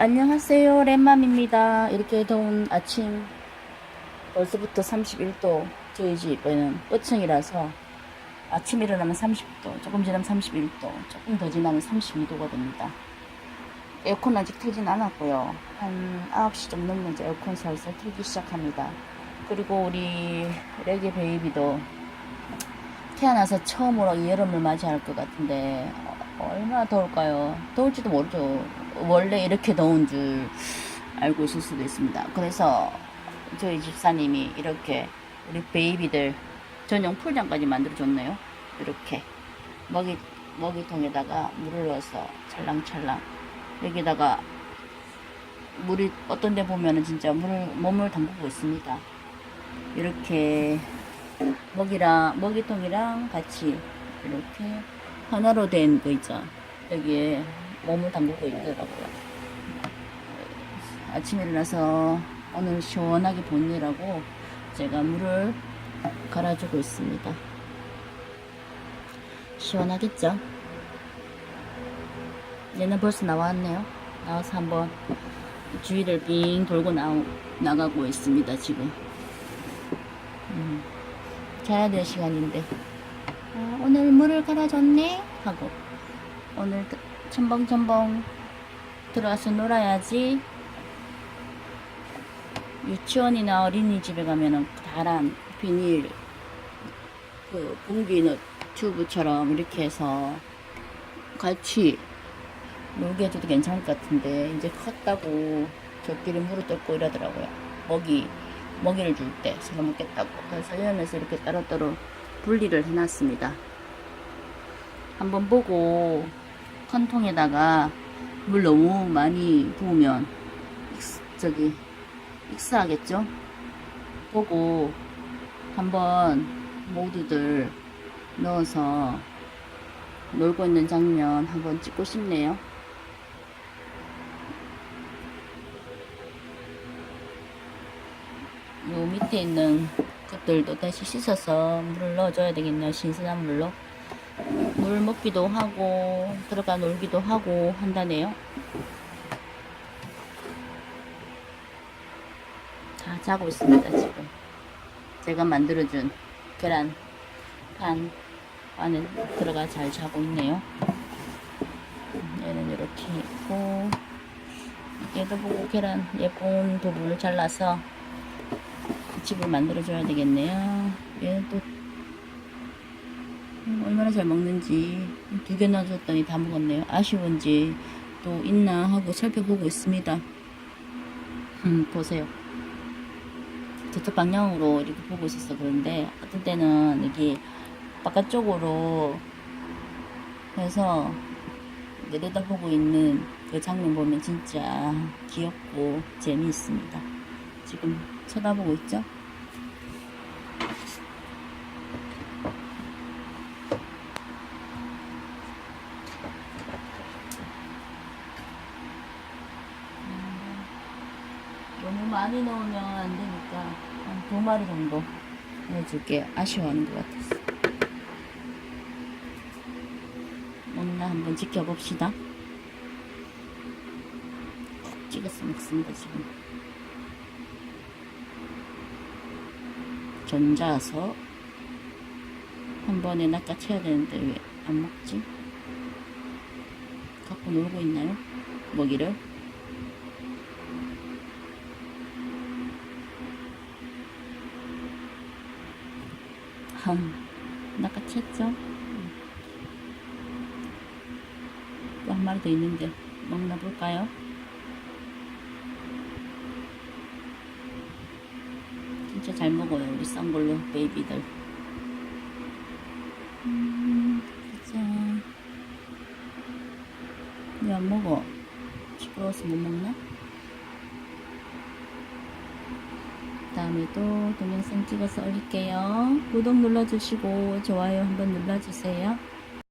안녕하세요. 랩맘입니다. 이렇게 더운 아침 벌써부터 31도 저희 집은 끝층이라서 아침 일어나면 30도, 조금 지나면 31도, 조금 더 지나면 32도가 됩니다. 에어컨 아직 틀진 않았고요. 한 9시 좀 넘는 이제 에어컨 살살 틀기 시작합니다. 그리고 우리 레게 베이비도 태어나서 처음으로 이 여름을 맞이할 것 같은데 어, 얼마나 더울까요? 더울지도 모르죠. 원래 이렇게 더운 줄 알고 있을 수도 있습니다. 그래서 저희 집사님이 이렇게 우리 베이비들 전용 풀장까지 만들어 줬네요. 이렇게 먹이 먹이통에다가 물을 넣어서 찰랑찰랑 여기다가 물이 어떤 데 보면은 진짜 물을 몸을 담그고 있습니다. 이렇게 먹이랑 먹이통이랑 같이 이렇게 하나로 된거 있죠. 여기에 몸을 담그고 있더라고요. 아침에 일어나서 오늘 시원하게 보내라고 제가 물을 갈아주고 있습니다. 시원하겠죠? 얘는 벌써 나왔네요. 나와서 한번 주위를 빙 돌고 나, 나가고 있습니다, 지금. 음, 자야 될 시간인데. 아, 오늘 물을 갈아줬네? 하고. 오늘 첨벙첨벙 들어와서 놀아야지. 유치원이나 어린이집에 가면은 다란 비닐 그 공기 튜브처럼 이렇게 해서 같이 놀게 해줘도 괜찮을 것 같은데 이제 컸다고 저끼리 물을 뜯고 이러더라고요. 먹이 먹이를 줄 때 제가 먹겠다고 그래서 이러면서 이렇게 따로따로 분리를 해놨습니다. 한번 보고 큰 통에다가 물 너무 많이 부으면 저기 익사하겠죠? 보고 한번 모두들 넣어서 놀고 있는 장면 한번 찍고 싶네요. 요 밑에 있는 것들도 다시 씻어서 물을 넣어줘야 되겠네요. 신선한 물로. 물 먹기도 하고, 들어가 놀기도 하고 한다네요. 다 자고 있습니다, 지금. 제가 만들어준 계란 반 안에 들어가 잘 자고 있네요. 얘는 이렇게 있고, 얘도 보고 계란 예쁜 부분을 잘라서 집을 만들어줘야 되겠네요. 얘는 또 잘 먹는지 두개 넣어줬더니 다 먹었네요. 아쉬운지 또 있나 하고 살펴보고 있습니다. 음, 보세요. 저쪽 방향으로 이렇게 보고 있어서 그런데 어떤 때는 여기 바깥쪽으로 해서 내려다보고 있는 그 장면 보면 진짜 귀엽고 재미있습니다. 지금 쳐다보고 있죠? 너무 많이 넣으면 안 되니까 한 두 마리 정도 넣어줄게요. 아쉬워하는 것 같아서. 먹나 한번 지켜봅시다. 콕 찍어서 먹습니다, 지금. 전자서 한 번에 낚아채야 되는데 왜 안 먹지? 갖고 놀고 있나요? 먹이를? 낚아챘죠? 또한 마리 더 있는데 먹나 볼까요? 진짜 잘 먹어요 우리 쌍걸로 베이비들 음, 진짜 왜안 먹어? 시끄러워서 못 먹나? 다음에도 동영상 찍어서 올릴게요. 구독 눌러주시고 좋아요 한번 눌러주세요